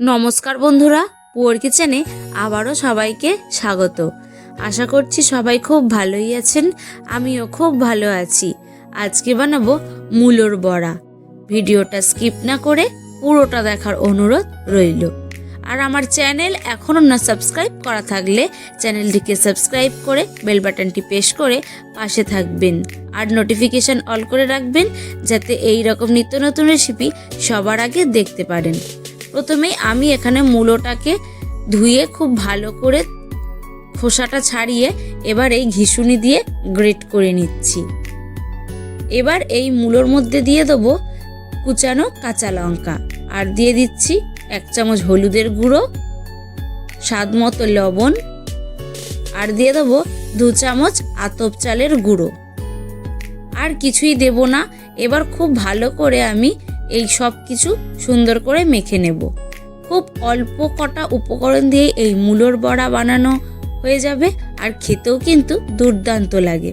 নমস্কার বন্ধুরা, পুয়ার কিচেনে আবারও সবাইকে স্বাগত। আশা করছি সবাই খুব ভালোই আছেন, আমিও খুব ভালো আছি। আজকে বানাবো মূলোর বড়া। ভিডিওটা স্কিপ না করে পুরোটা দেখার অনুরোধ রইল। আর আমার চ্যানেল এখনও না সাবস্ক্রাইব করা থাকলে চ্যানেলটিকে সাবস্ক্রাইব করে বেল বাটনটি প্রেস করে পাশে থাকবেন। আর নোটিফিকেশান অল করে রাখবেন, যাতে এই রকম নিত্য নতুন রেসিপি সবার আগে দেখতে পারেন। প্রথমেই আমি এখানে মূলোটাকে ধুয়ে খুব ভালো করে খোসাটা ছাড়িয়ে এবার এই ঘিসুনি দিয়ে গ্রেট করে নিচ্ছি। এবার এই মূলোর মধ্যে দিয়ে দেবো কুচানো কাঁচা লঙ্কা আর দিয়ে দিচ্ছি এক চামচ হলুদের গুঁড়ো, স্বাদ মতো লবণ আর দিয়ে দেবো দু চামচ আতপ চালের গুঁড়ো। আর কিছুই দেব না। এবার খুব ভালো করে আমি এই সব কিছু সুন্দর করে মেখে নেব। খুব অল্প কটা উপকরণ দিয়ে এই মূলোর বড়া বানানো হয়ে যাবে আর খেতেও কিন্তু দুর্দান্ত লাগে।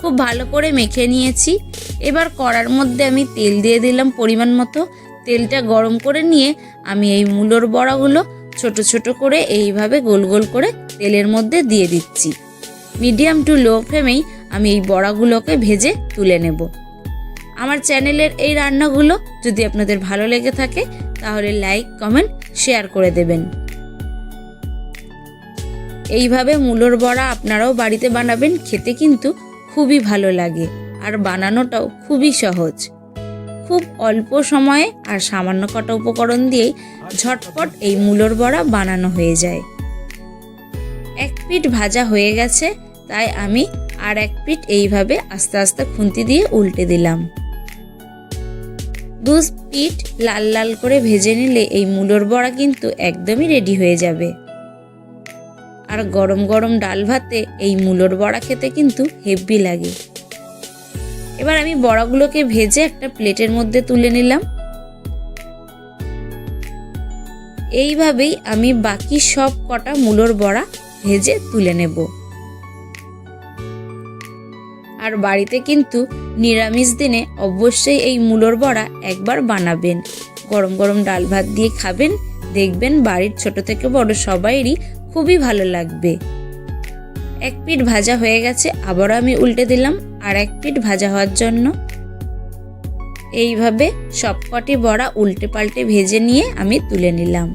খুব ভালো করে মেখে নিয়েছি। এবার কড়ার মধ্যে আমি তেল দিয়ে দিলাম পরিমাণ মতো। তেলটা গরম করে নিয়ে আমি এই মূলোর বড়াগুলো ছোট ছোট করে এইভাবে গোল গোল করে তেলের মধ্যে দিয়ে দিচ্ছি। মিডিয়াম টু লো ফ্লেমেই আমি এই বড়াগুলোকে ভেজে তুলে নেব। আমার চ্যানেলের এই রান্নাগুলো যদি আপনাদের ভালো লেগে থাকে, তাহলে লাইক, কমেন্ট, শেয়ার করে দেবেন। এইভাবে মূলোর বড়া আপনারাও বাড়িতে বানাবেন, খেতে কিন্তু খুবই ভালো লাগে আর বানানোটাও খুবই সহজ। খুব অল্প সময়ে আর সামান্য কটা উপকরণ দিয়েই ঝটপট এই মূলোর বড়া বানানো হয়ে যায়। এক পিঠ ভাজা হয়ে গেছে, তাই আমি আর এক পিঠ এইভাবে আস্তে আস্তে খুন্তি দিয়ে উল্টে দিলাম। দু পিঠ লাল লাল করে ভেজে নিলে এই মূলোর বড়া কিন্তু একদমই রেডি হয়ে যাবে। আর গরম গরম ডাল ভাতে এই মূলোর বড়া খেতে কিন্তু হেভি লাগে। এবার আমি বড়াগুলোকে ভেজে একটা প্লেটের মধ্যে তুলে নিলাম। এইভাবেই আমি বাকি সব কটা মূলোর বড়া ভেজে তুলে নেব। আর বাড়িতে কিন্তু নিরামিষ দিনে অবশ্যই এই মূলোর বড়া একবার বানাবেন। গরম গরম ডাল ভাত দিয়ে খাবেন, দেখবেন বাড়ির ছোট থেকে বড় সবাইরই খুবই ভালো লাগবে। এক পিঠ ভাজা হয়ে গেছে, আবারও আমি উল্টে দিলাম আর এক পিঠ ভাজা হওয়ার জন্য। এইভাবে সবকটি বড়া উল্টে পাল্টে ভেজে নিয়ে আমি তুলে নিলাম।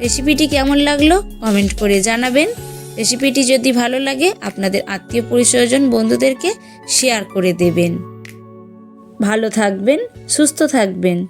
রেসিপিটি কেমন লাগল কমেন্ট করে জানাবেন। রেসিপিটি যদি ভালো লাগে, আপনাদের আত্মীয় পরিচয়জন বন্ধুদেরকে শেয়ার করে দেবেন। ভালো থাকবেন, সুস্থ থাকবেন।